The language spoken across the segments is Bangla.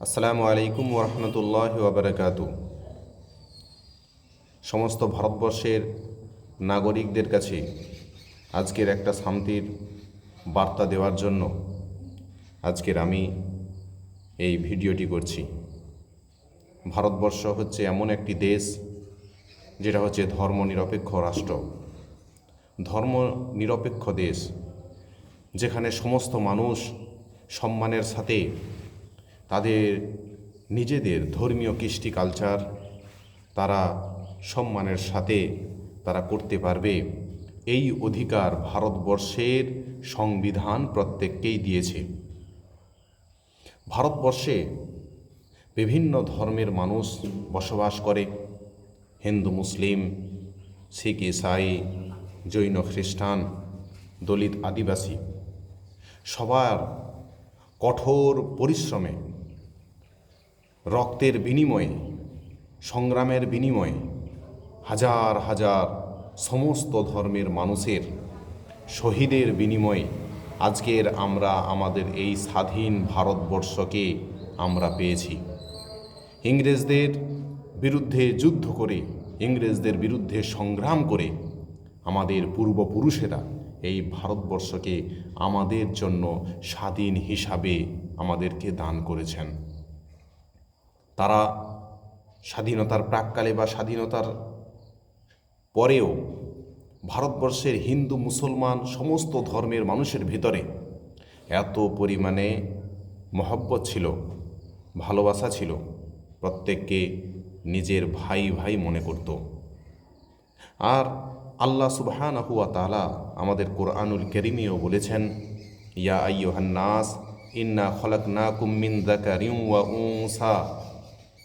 আসসালামু আলাইকুম ওরহমতুল্লাহ ওবরাকাতু। সমস্ত ভারতবর্ষের নাগরিকদের কাছে আজকের একটা শান্তির বার্তা দেওয়ার জন্য আজকের আমি এই ভিডিওটি করছি। ভারতবর্ষ হচ্ছে এমন একটি দেশ যেটা হচ্ছে ধর্ম নিরপেক্ষ রাষ্ট্র। ধর্ম নিরপেক্ষ দেশ যেখানে সমস্ত মানুষ সম্মানের সাথে তাদের নিজেদের ধর্মীয় কৃষ্টি কালচার তারা সম্মানের সাথে তারা করতে পারবে। এই অধিকার ভারতবর্ষের সংবিধান প্রত্যেককেই দিয়েছে। ভারতবর্ষে বিভিন্ন ধর্মের মানুষ বসবাস করে। হিন্দু, মুসলিম, শিখ, ইসাই, জৈন, খ্রিস্টান, দলিত, আদিবাসী। সবার কঠোর পরিশ্রমে রক্তের বিনিময়ে, সংগ্রামের বিনিময়ে হাজার হাজার সমস্ত ধর্মের মানুষের শহীদের বিনিময়ে আজকের আমরা আমাদের এই স্বাধীন ভারতবর্ষকে আমরা পেয়েছি। ইংরেজদের বিরুদ্ধে যুদ্ধ করে, ইংরেজদের বিরুদ্ধে সংগ্রাম করে আমাদের পূর্বপুরুষেরা এই ভারতবর্ষকে আমাদের জন্য স্বাধীন হিসাবে আমাদেরকে দান করেছেন। তারা স্বাধীনতার প্রাককালে বা স্বাধীনতার পরেও ভারতবর্ষের হিন্দু, মুসলমান সমস্ত ধর্মের মানুষের ভিতরে এত পরিমাণে মহব্বত ছিল, ভালোবাসা ছিল, প্রত্যেককে নিজের ভাই ভাই মনে করত। আর আল্লাহ সুবহানাহু ওয়া তাআলা আমাদের কোরআনুল কেরিমিও বলেছেন, ইয়া আইয়ুহান নাস, ইন্না খলাকনাকুম মিন যাকারিন ওয়া উনসা। ওয়া জাআলনাকুম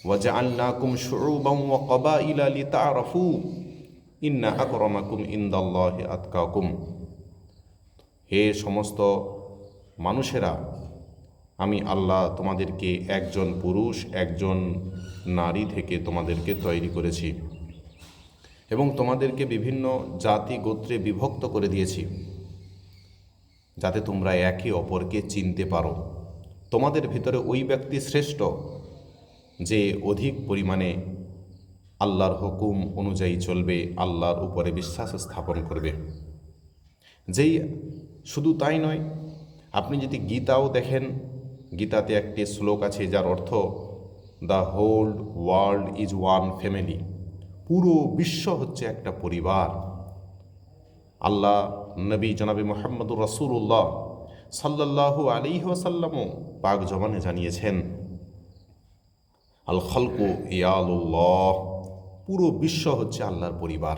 শুউবান ওয়া ক্বাবাইলা লিতাআরাফু ইন্না আকরামাকুম ইনদাল্লাহি আতকাকুম হে সমস্ত মানুষেরা, আমি আল্লাহ তোমাদেরকে একজন পুরুষ, একজন নারী থেকে তোমাদেরকে তৈরি করেছি এবং তোমাদেরকে বিভিন্ন জাতি গোত্রে বিভক্ত করে দিয়েছি যাতে তোমরা একে অপরকে চিনতে পারো। তোমাদের ভিতরে ওই ব্যক্তি শ্রেষ্ঠ যে অধিক পরিমাণে আল্লাহর হুকুম অনুযায়ী চলবে, আল্লাহর উপরে বিশ্বাস স্থাপন করবে। যেই শুধু তাই নয়, আপনি যদি গীতাও দেখেন, গীতাতে একটি শ্লোক আছে যার অর্থ the whole world is one family পুরো বিশ্ব হচ্ছে একটা পরিবার। আল্লাহ, নবী জনাবি মোহাম্মদুর রসুল্লাহ সাল্লাহু আলী ওয়াসাল্লামও পাক জমানে জানিয়েছেন আল খলকু ইয়ালুল্লাহ। পুরো বিশ্ব হচ্ছে আল্লাহর পরিবার।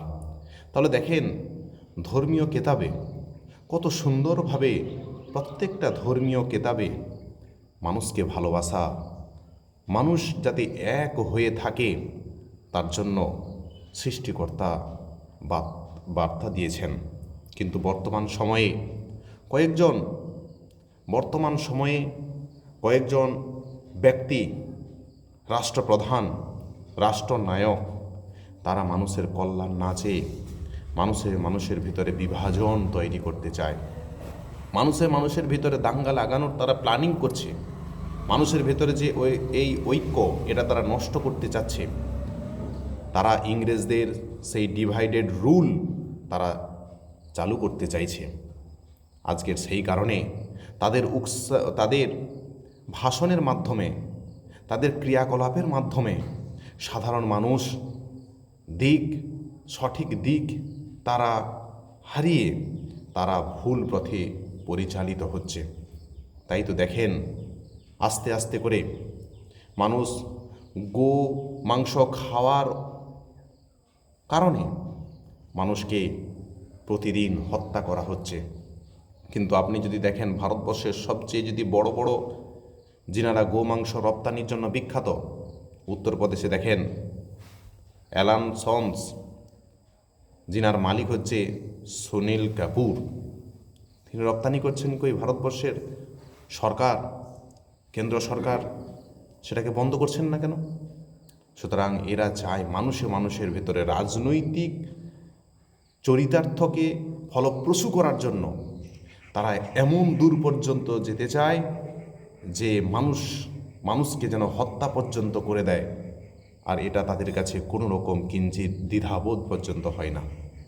তাহলে দেখেন, ধর্মীয় কেতাবে কত সুন্দরভাবে প্রত্যেকটা ধর্মীয় কেতাবে মানুষকে ভালোবাসা, মানুষ যাতে এক হয়ে থাকে, তার জন্য সৃষ্টিকর্তা বার্তা দিয়েছেন। কিন্তু বর্তমান সময়ে কয়েকজন, বর্তমান সময়ে কয়েকজন ব্যক্তি রাষ্ট্রপ্রধান, রাষ্ট্রনায়ক, তারা মানুষের কল্যাণ না চেয়ে মানুষের মানুষের ভিতরে বিভাজন তৈরি করতে চায়। মানুষের মানুষের ভিতরে দাঙ্গা লাগানোর তারা প্ল্যানিং করছে। মানুষের ভিতরে যে ওই, এই ঐক্য, এটা তারা নষ্ট করতে চাচ্ছে। তারা ইংরেজদের সেই ডিভাইডেড রুল তারা চালু করতে চাইছে। আজকের সেই কারণে তাদের উৎসা, তাদের ভাষণের মাধ্যমে তাদের ক্রিয়াকলাপের মাধ্যমে সাধারণ মানুষ দিক, সঠিক দিক তারা হারিয়ে তারা ভুল পথে পরিচালিত হচ্ছে। তাই তো দেখেন, আস্তে আস্তে করে মানুষ গো মাংস খাওয়ার কারণে মানুষকে প্রতিদিন হত্যা করা হচ্ছে। কিন্তু আপনি যদি দেখেন, ভারতবর্ষের সবচেয়ে যদি বড় বড় যিনারা গোমাংস রপ্তানির জন্য বিখ্যাত। উত্তরপ্রদেশে দেখেন, অ্যালান সন্স যিনার মালিক হচ্ছে সুনীল কাপুর। তিনি রপ্তানি করছেন কই ভারতবর্ষের সরকার, কেন্দ্র সরকার, সেটাকে বন্ধ করছেন না কেন? সুতরাং এরা চায় মানুষে মানুষের ভেতরে রাজনৈতিক চরিতার্থকে ফলপ্রসূ করার জন্য তারা এমন দূর পর্যন্ত যেতে চায় যে মানুষ, মানুষকে যেন হত্যা পর্যন্ত করে দেয়, আর এটা তাদের কাছে কোনো রকম কিঞ্চিত দ্বিধাবোধ পর্যন্ত হয় না।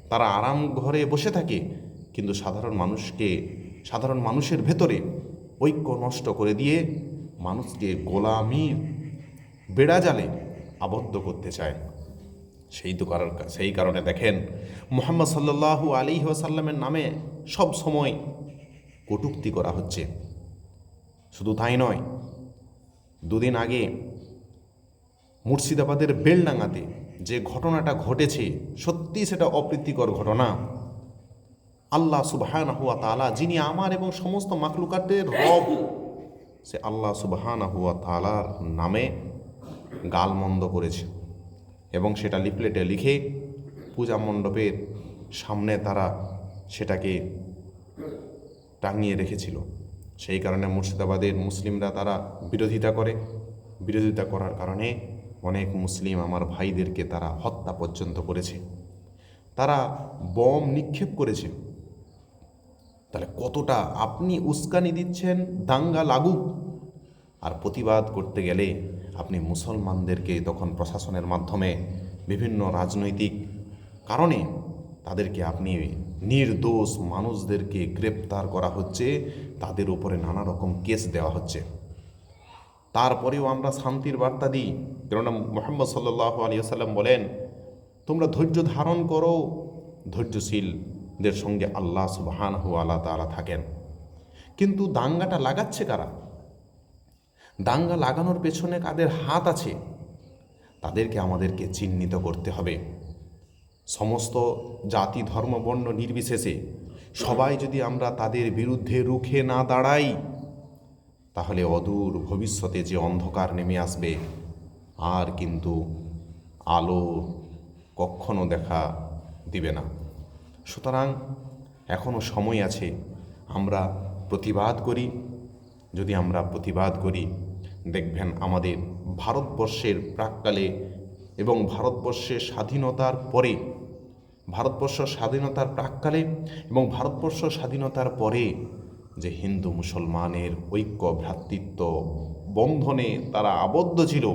তারা আরাম ঘরে বসে থাকে, কিন্তু সাধারণ মানুষকে, সাধারণ মানুষের ভেতরে ঐক্য নষ্ট করে দিয়ে মানুষকে গোলামির বেড়াজালে আবদ্ধ করতে চায়। সেই তো কারণ, সেই কারণে দেখেন, মোহাম্মদ সাল্লাল্লাহু আলী ওয়াসাল্লামের নামে সব সময় কটূক্তি করা হচ্ছে। শুধু তাই নয়, দুদিন আগে মুর্শিদাবাদের বেলডাঙ্গাতে যে ঘটনাটা ঘটেছে, সত্যি সেটা অপ্রীতিকর ঘটনা। আল্লাহ সুবাহান হুয়া তালা যিনি আমার এবং সমস্ত মাকলুকাতের রব, সে আল্লাহ সুবাহান হুয়া তালার নামে গালমন্দ করেছে এবং সেটা লিপলেটে লিখে পূজা মণ্ডপের সামনে তারা সেটাকে টাঙিয়ে রেখেছিল। সেই কারণে মুর্শিদাবাদের মুসলিমরা তারা বিরোধিতা করে। বিরোধিতা করার কারণে অনেক মুসলিম আমার ভাইদেরকে তারা হত্যা পর্যন্ত করেছে। তারা বম নিক্ষেপ করেছে। তাহলে কতটা আপনি উস্কানি দিচ্ছেন, দাঙ্গা লাগুক? আর প্রতিবাদ করতে গেলে আপনি মুসলমানদেরকে তখন প্রশাসনের মাধ্যমে বিভিন্ন রাজনৈতিক কারণে তাদেরকে আপনি নির্দোষ মানুষদেরকে গ্রেপ্তার করা হচ্ছে, তাদের উপরে নানা রকম কেস দেওয়া হচ্ছে। তারপরেও আমরা শান্তির বার্তা দিই। কেননা মোহাম্মদ সাল্লাহ আলী সাল্লাম বলেন, তোমরা ধৈর্য ধারণ করো। ধৈর্যশীলদের সঙ্গে আল্লাহ সুবাহান হু আল্লাহ তালা থাকেন। কিন্তু দাঙ্গাটা লাগাচ্ছে কারা? দাঙ্গা লাগানোর পেছনে কাদের হাত আছে? তাদেরকে আমাদেরকে চিহ্নিত করতে হবে। সমস্ত জাতি, ধর্ম, বর্ণ নির্বিশেষে সবাই যদি আমরা তাদের বিরুদ্ধে রুখে না দাঁড়াই, তাহলে অদূর ভবিষ্যতে যে অন্ধকার নেমে আসবে, আর কিন্তু আলো কখনো দেখা দিবে না। সুতরাং এখনও সময় আছে, আমরা প্রতিবাদ করি। যদি আমরা প্রতিবাদ করি, দেখবেন আমাদের ভারতবর্ষের প্রাককালে এবং ভারতবর্ষের স্বাধীনতার পরে, ভারতবর্ষ স্বাধীনতার প্রাককালে এবং ভারতবর্ষ স্বাধীনতার পরে যে হিন্দু মুসলমানের ঐক্য, ভ্রাতৃত্ব, বন্ধনে তারা আবদ্ধ ছিল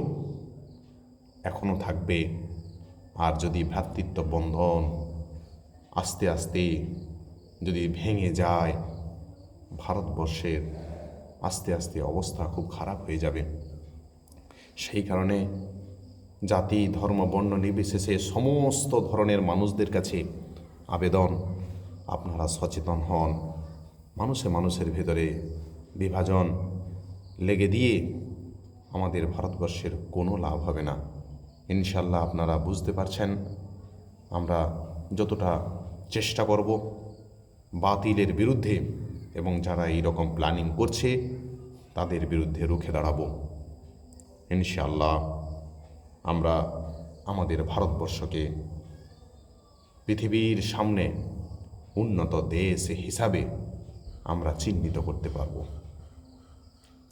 এখনও থাকবে। আর যদি ভ্রাতৃত্ব বন্ধন আস্তে আস্তে যদি ভেঙে যায়, ভারতবর্ষের আস্তে আস্তে অবস্থা খুব খারাপ হয়ে যাবে। সেই কারণে জাতি, ধর্ম, বর্ণ নির্বিশেষে সমস্ত ধরনের মানুষদের কাছে আবেদন। আপনারা সচেতন হন। মানুষে মানুষের ভেতরে বিভাজন লেগে দিয়ে আমাদের ভারতবর্ষের কোনো লাভ হবে না। ইনশাল্লাহ আপনারা বুঝতে পারছেন। আমরা যতটা চেষ্টা করব বাতিলের বিরুদ্ধে এবং যারা এই রকম প্ল্যানিং করছে, তাদের বিরুদ্ধে রুখে দাঁড়াবো। ইনশাল্লাহ আমরা আমাদের ভারতবর্ষকে পৃথিবীর সামনে উন্নত দেশ হিসাবে আমরা চিহ্নিত করতে পারব।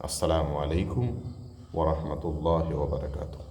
আসসালামু আলাইকুম ওরহমতুল্লাহ ওবরাকাতু